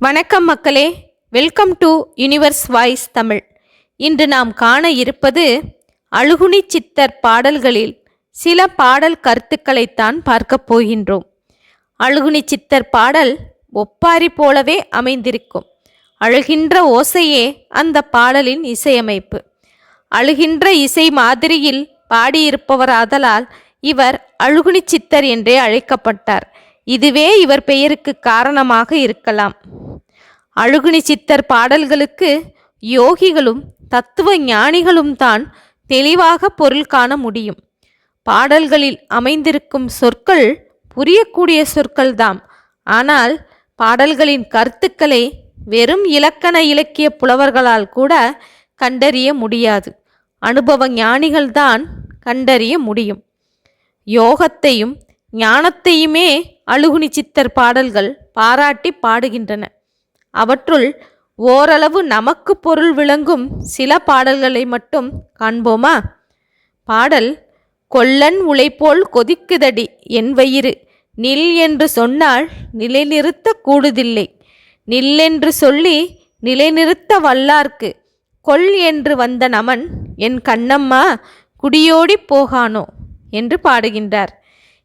வணக்கம் மக்களே. Welcome to universe voice Tamil இன்று நாம் காண இருப்பது அழுகுனி சித்தர் பாடல்களில் சில பாடல் கருத்துக்களைத்தான் பார்க்கப் போகின்றோம். அழுகுனி சித்தர் பாடல் ஒப்பாரி போலவே அமைந்திருக்கும். அழுகின்ற ஓசையே அந்த பாடலின் இசையமைப்பு. அழுகின்ற இசை மாதிரியில் பாடியிருப்பவராதலால் இவர் அழுகுனி சித்தர் என்றே அழைக்கப்பட்டார். இதுவே இவர் பெயருக்கு காரணமாக இருக்கலாம். அழுகுனி சித்தர் பாடல்களுக்கு யோகிகளும் தத்துவ ஞானிகளும் தான் தெளிவாக பொருள் காண முடியும். பாடல்களில் அமைந்திருக்கும் சொற்கள் புரியக்கூடிய சொற்கள்தாம் ஆனால் பாடல்களின் கருத்துக்களை வெறும் இலக்கண இலக்கிய புலவர்களால் கூட கண்டறிய முடியாது. அனுபவ ஞானிகள்தான் கண்டறிய முடியும். யோகத்தையும் ஞானத்தையுமே அழுகுனி சித்தர் பாடல்கள் பாராட்டி பாடுகின்றன. அவற்றுள் ஓரளவு நமக்கு பொருள் விளங்கும் சில பாடல்களை மட்டும் காண்போமா? பாடல் கொல்லன் உழைப்போல் கொதிக்குதடி என் வயிறு. நில் என்று சொன்னால் நிலைநிறுத்த கூடுதில்லை. நில்லென்று சொல்லி நிலைநிறுத்த வல்லார்க்கு. கொல் என்று வந்த நமன் என் கண்ணம்மா குடியோடி போகானோ என்று பாடுகின்றார்.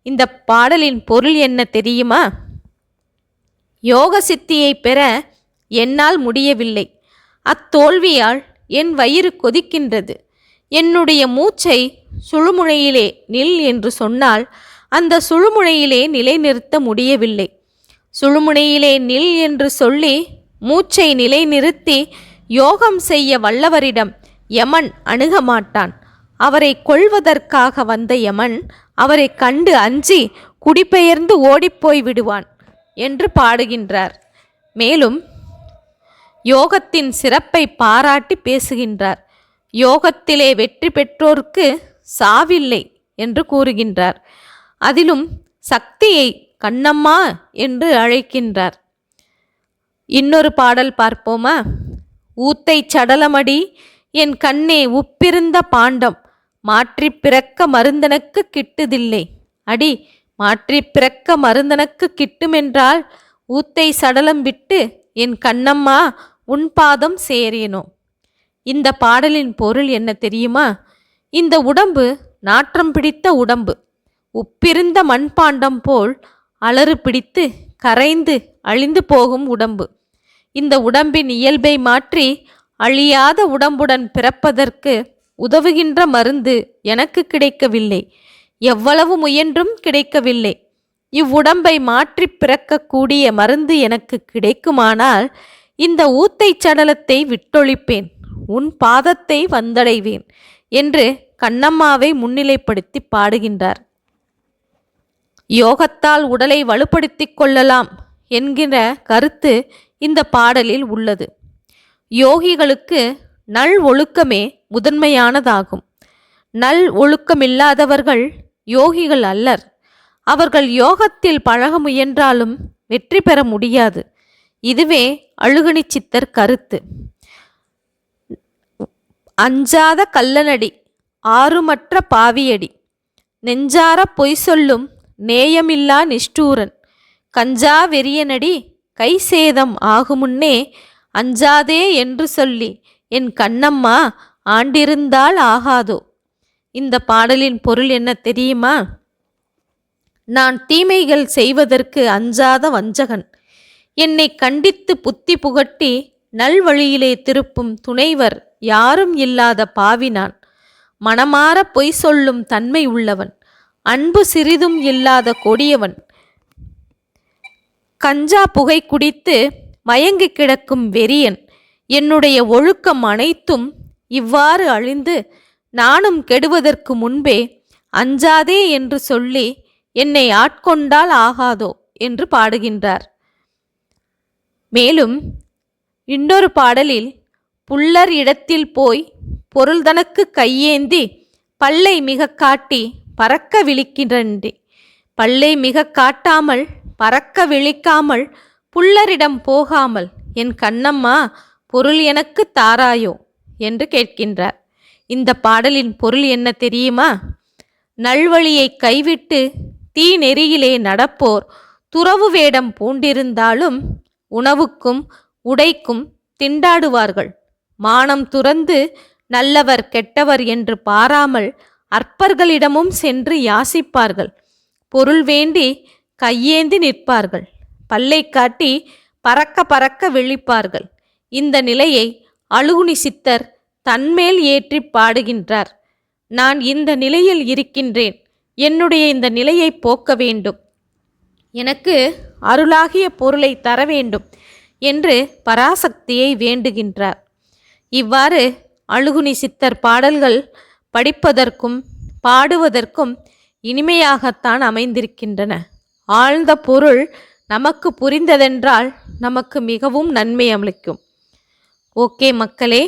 இந்த பாடலின் பொருள் என்ன தெரியுமா? யோக சித்தியை பெற என்னால் முடியவில்லை. அத்தோல்வியால் என் வயிறு கொதிக்கின்றது. என்னுடைய மூச்சை சுழுமுனையிலே நில் என்று சொன்னால் அந்த சுழுமுனையிலே நிலைநிறுத்த முடியவில்லை. சுழுமுனையிலே நில் என்று சொல்லி மூச்சை நிலைநிறுத்தி யோகம் செய்ய வல்லவரிடம் யமன் அணுக மாட்டான். அவரை கொள்வதற்காக வந்த யமன் அவரை கண்டு அஞ்சி குடிபெயர்ந்து ஓடிப்போய் விடுவான் என்று பாடுகின்றார். மேலும் யோகத்தின் சிறப்பை பாராட்டி பேசுகின்றார். யோகத்திலே வெற்றி பெற்றோருக்கு சாவில்லை என்று கூறுகின்றார். அதிலும் சக்தியை கண்ணம்மா என்று அழைக்கின்றார். இன்னொரு பாடல் பார்ப்போமா? ஊத்தை சடலமடி என் கண்ணே உப்பிருந்த பாண்டம் மாற்றி பிறக்க மருந்தனுக்கு கிட்டுதில்லை. அடி மாற்றி பிறக்க மருந்தனுக்கு கிட்டுமென்றால் ஊத்தை சடலம் விட்டு என் கண்ணம்மா உன் பாதம் சேரேனோ? இந்த பாடலின் பொருள் என்ன தெரியுமா? இந்த உடம்பு நாற்றம் பிடித்த உடம்பு. உப்பிருந்த மண்பாண்டம் போல் அலறு பிடித்து கரைந்து அழிந்து போகும் உடம்பு. இந்த உடம்பின் இயல்பை மாற்றி அழியாத உடம்புடன் பிறப்பதற்கு உதவுகின்ற மருந்து எனக்கு கிடைக்கவில்லை. எவ்வளவு முயன்றும் கிடைக்கவில்லை. இவ்வுடம்பை மாற்றி பிறக்கக்கூடிய மருந்து எனக்கு கிடைக்குமானால் இந்த ஊத்தை சடலத்தை விட்டொழிப்பேன் உன் பாதத்தை வந்தடைவேன் என்று கண்ணம்மாவை முன்னிலைப்படுத்தி பாடுகின்றார். யோகத்தால் உடலை வலுப்படுத்தி கொள்ளலாம் என்கிற கருத்து இந்த பாடலில் உள்ளது. யோகிகளுக்கு நல் ஒழுக்கமே முதன்மையானதாகும். நல் ஒழுக்கமில்லாதவர்கள் யோகிகள் அல்லர். அவர்கள் யோகத்தில் பழக முயன்றாலும் வெற்றி பெற முடியாது. இதுவே அழுகணி சித்தர் கருத்து. அஞ்சாத கல்லனடி ஆறுமற்ற பாவியடி நெஞ்சார பொய் சொல்லும் நேயமில்லா நிஷ்டூரன் கஞ்சா வெறியனடி கை சேதம் ஆகுமுன்னே அஞ்சாதே என்று சொல்லி என் கண்ணம்மா ஆண்டிருந்தால் ஆகாதோ? இந்த பாடலின் பொருள் என்ன தெரியுமா? நான் தீமைகள் செய்வதற்கு அஞ்சாத வஞ்சகன் என்னை கண்டித்து புத்தி புகட்டி நல்வழியிலே திருப்பும் துணைவர் யாரும் இல்லாத பாவி நான் மனமாற பொய் சொல்லும் தன்மை உள்ளவன் அன்பு சிறிதும் இல்லாத கொடியவன். கஞ்சா புகை குடித்து மயங்கி கிடக்கும் வெறியன். என்னுடைய ஒழுக்கம் அனைத்தும் இவ்வாறு அழிந்து நானும் கெடுவதற்கு முன்பே அஞ்சாதே என்று சொல்லி என்னை ஆட்கொண்டால் ஆகாதோ என்று பாடுகின்றார். மேலும் இன்னொரு பாடலில் புல்லர் இடத்தில் போய் பொருள்தனக்கு கையேந்தி பல்லை மிக காட்டி பறக்க விழிக்கின்றன்றி பல்லை மிக காட்டாமல் பறக்க விழிக்காமல் புல்லரிடம் போகாமல் என் கண்ணம்மா பொருள் எனக்கு தாராயோ என்று கேட்கின்றார். இந்த பாடலின் பொருள் என்ன தெரியுமா? நல்வழியை கைவிட்டு தீ நெறியிலே நடப்போர் துறவு வேடம் பூண்டிருந்தாலும் உணவுக்கும் உடைக்கும் திண்டாடுவார்கள். மானம் துறந்து நல்லவர் கெட்டவர் என்று பாராமல் அற்பர்களிடமும் சென்று யாசிப்பார்கள். பொருள் வேண்டி கையேந்தி நிற்பார்கள். பல்லை காட்டி பறக்க பறக்க விழிப்பார்கள். இந்த நிலையை அழுகுனி சித்தர் தன்மேல் ஏற்றி பாடுகின்றார். நான் இந்த நிலையில் இருக்கின்றேன். என்னுடைய இந்த நிலையை போக்க வேண்டும். எனக்கு அருளாகிய பொருளை தர வேண்டும் என்று பராசக்தியை வேண்டுகின்றார். இவ்வாறு அழுகுனி சித்தர் பாடல்கள் படிப்பதற்கும் பாடுவதற்கும் இனிமையாகத்தான் அமைந்திருக்கின்றன. ஆழ்ந்த பொருள் நமக்கு புரிந்ததென்றால் நமக்கு மிகவும் நன்மை அளிக்கும். ஓகே மக்களே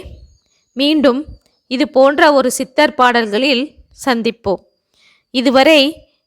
மீண்டும் இது போன்ற ஒரு சித்தர் பாடல்களில் சந்திப்போம். இதுவரை